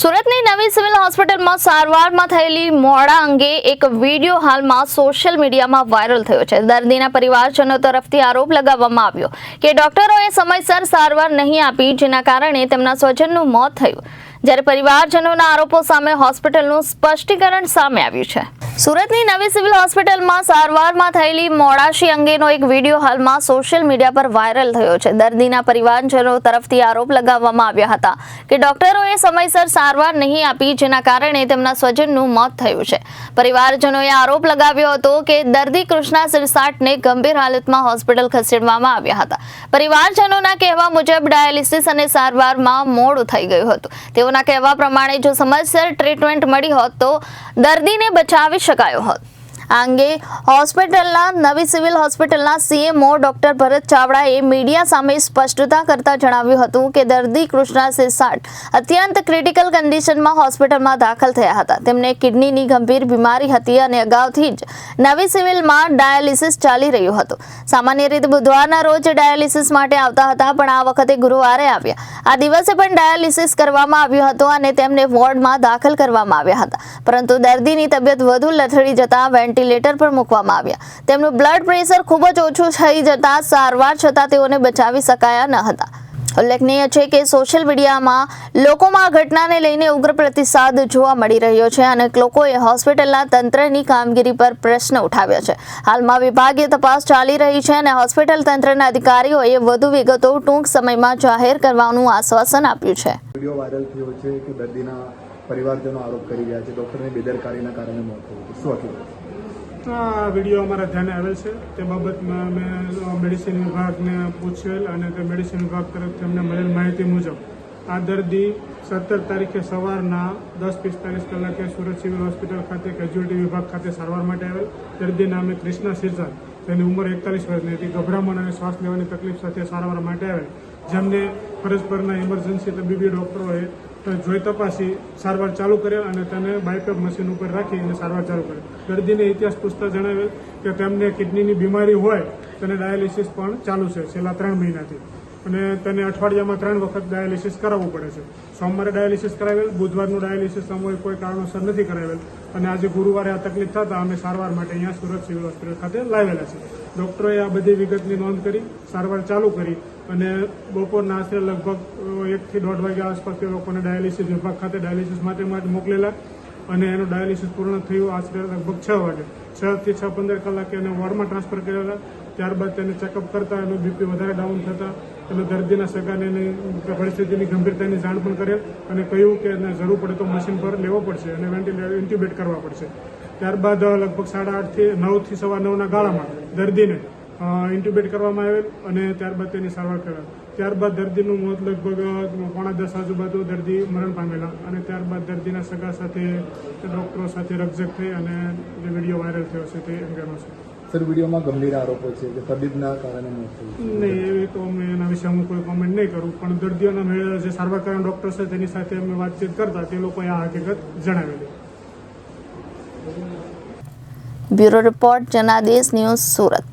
સુરતની નવી સિવિલ હોસ્પિટલમાં સારવારમાં થયેલી મોડા અંગે એક વીડિયો હાલમાં સોશિયલ મીડિયામાં વાયરલ થયો છે. દર્દીના પરિવારજનો તરફથી આરોપ લગાવવામાં આવ્યો કે ડોક્ટરોએ સમયસર સારવાર નહીં આપી, જેના કારણે તેમના સ્વજનનું મોત થયું. જ્યારે પરિવારજનોના આરોપો સામે હોસ્પિટલનું સ્પષ્ટીકરણ સામે આવ્યું છે. સુરતની નવી સિવિલ હોસ્પિટલમાં સારવારમાં થયેલી મોડાશી અંગેનો એક વીડિયો હાલમાં સોશિયલ મીડિયા પર વાયરલ થયો છે. દર્દીના પરિવારજનો તરફથી આરોપ લગાવવામાં આવ્યા હતા કે ડોક્ટરોએ સમયસર સારવાર નહીં આપી, જેના કારણે તેમના સ્વજનનું મોત થયું છે. પરિવારજનોએ આરોપ લગાવ્યો હતો કે દર્દી કૃષ્ણા સિરસાટને ગંભીર હાલતમાં હોસ્પિટલ ખસેડવામાં આવ્યા હતા. પરિવારજનોના કહેવા મુજબ ડાયાલિસિસ અને સારવારમાં મોડું થઈ ગયું હતું. તેઓના કહેવા પ્રમાણે જો સમયસર ટ્રીટમેન્ટ મળી હોત તો દર્દીને બચાવી શકાયો હોત. આ અંગે હોસ્પિટલના નવી સિવિલ હોસ્પિટલના સીએમઓ ડોક્ટર ભરત ચાવડાએ મીડિયા સામે સ્પષ્ટતા કરતા જણાવ્યું હતું કે દર્દી કૃષ્ણા સિરસાટ અત્યંત ક્રિટિકલ કન્ડિશનમાં હોસ્પિટલમાં દાખલ થયા હતા. તેમને કિડનીની ગંભીર બીમારી હતી અને અગાઉથી જ નવી સિવિલમાં ડાયાલિસિસ ચાલી રહ્યું હતું. સામાન્ય રીતે બુધવારના રોજ ડાયાલિસિસ માટે આવતા હતા, પણ આ વખતે ગુરુવારે આવ્યા. આ દિવસે પણ ડાયાલિસિસ કરવામાં આવ્યું હતું અને તેમને વોર્ડમાં દાખલ કરવામાં આવ્યા હતા. પરંતુ દર્દીની તબિયત વધુ લથડી જતા વેન્ટિલેટર પર મૂકવામાં આવ્યા. તેમનું બ્લડ પ્રેશર ખૂબ જ ઓછું થઈ જતા સારવાર છતાં તેઓને બચાવી શકાયા ન હતા. ઉલ્લેખનીય છે કે સોશિયલ મીડિયામાં લોકોમાં ઘટનાને લઈને ઉગ્ર પ્રતિસાદ જોવા મળી રહ્યો છે અને લોકોએ હોસ્પિટલના તંત્રની કામગીરી પર પ્રશ્ન ઉઠાવ્યા છે. હાલમાં વિભાગીય તપાસ ચાલી રહી છે અને હોસ્પિટલ તંત્રના અધિકારીઓએ વધુ વિગતો ટૂંક સમયમાં જાહેર કરવાનું આશ્વાસન આપ્યું છે. પરિવારજનો આરોપ કરી રહ્યા છે. ડોક્ટરની બેદરકારીના કારણે મોત થયું શું હતું આ વીડિયો અમારા ધ્યાને આવેલ છે. તે બાબતમાં અમે મેડિસિન વિભાગને પૂછેલ અને તે મેડિસિન વિભાગ તરફથી અમને મળેલ માહિતી મુજબ આ દર્દી સત્તર તારીખે સવારના દસ પિસ્તાલીસ કલાકે સુરત સિવિલ હોસ્પિટલ ખાતે કેજ્યુઅલ્ટી વિભાગ ખાતે સારવાર માટે આવેલ. દર્દી નામે ક્રિષ્ના સિરસાટ તેની ઉંમર એકતાલીસ વર્ષની હતી. ગભરામણ અને શ્વાસ લેવાની તકલીફ સાથે સારવાર માટે આવેલ. જેમને ફરજ પરના ઇમરજન્સી તબીબી ડૉક્ટરોએ જોઈ તપાસી, સારવાર ચાલુ કરેલ અને તેને બાયપેપ મશીન ઉપર રાખી અને સારવાર ચાલુ કરેલ. દર્દીને ઇતિહાસ પૂછતા જણાવેલ કે તેમને કિડનીની બીમારી હોય, તેને ડાયાલિસિસ પણ ચાલુ છે, છેલ્લા ત્રણ મહિનાથી. અને તેને અઠવાડિયામાં ત્રણ વખત ડાયાલિસિસ કરાવવું પડે છે. સોમવારે ડાયાલિસિસ કરાવેલ, બુધવારનું ડાયાલિસિસ અમે કોઈ કારણોસર નથી કરાવેલ. અને આજે ગુરુવારે આ તકલીફ થતાં અમે સારવાર માટે અહીંયા સુરત સિવિલ હોસ્પિટલ ખાતે લાવેલા છે ડૉક્ટરોએ આ બધી વિગતની નોંધ કરી, સારવાર ચાલુ કરી અને બપોરના આશરે લગભગ એકથી દોઢ વાગ્યા આસપાસ તે લોકોને ડાયાલિસિસ, વિભાગ ખાતે ડાયાલિસિસ માટે માટે મોકલેલા અને એનું ડાયાલિસિસ પૂર્ણ થયું આશરે લગભગ છ વાગે. છથી છ પંદર કલાકે એને વોર્ડમાં ટ્રાન્સફર કરેલા. ત્યારબાદ તેને ચેકઅપ કરતા, એનું બીપી વધારે ડાઉન થતા અને દર્દીના સગાને એની પરિસ્થિતિની ગંભીરતાની જાણ પણ કરેલ અને કહ્યું કે એને જરૂર પડે તો મશીન પર લેવો પડશે અને વેન્ટિલેટર ઇન્ટ્યુબેટ કરવા પડશે. ત્યારબાદ લગભગ સાડા આઠથી નવથી સવા નવના ગાળામાં દર્દીને ઇન્ટ્યુબેટ કરવામાં આવેલ અને ત્યારબાદ તેની સારવાર કરેલ ત્યારબાદ દર્દીનું મોત લગભગ પોણા દસ આજુબાજુ દર્દી મરણ પામેલા અને ત્યારબાદ દર્દીના સગા સાથે ડૉક્ટરો સાથે રકઝક થઈ અને જે વીડિયો વાયરલ થયો છે તે અંગેનો છે. સર વિડીયોમાં ગંભીર આરોપો છે કે તબીબના કારણે મોત થયું નહીં એવી તો અમે એના વિશે હું કોઈ કોમેન્ટ નહીં કરું પણ દર્દીઓના મેળે જે સારવાર કરવાના ડૉક્ટર છે તેની સાથે અમે વાતચીત કરતા તે લોકોએ આ હકીકત જણાવેલી. Bureau report Janadesh news Surat.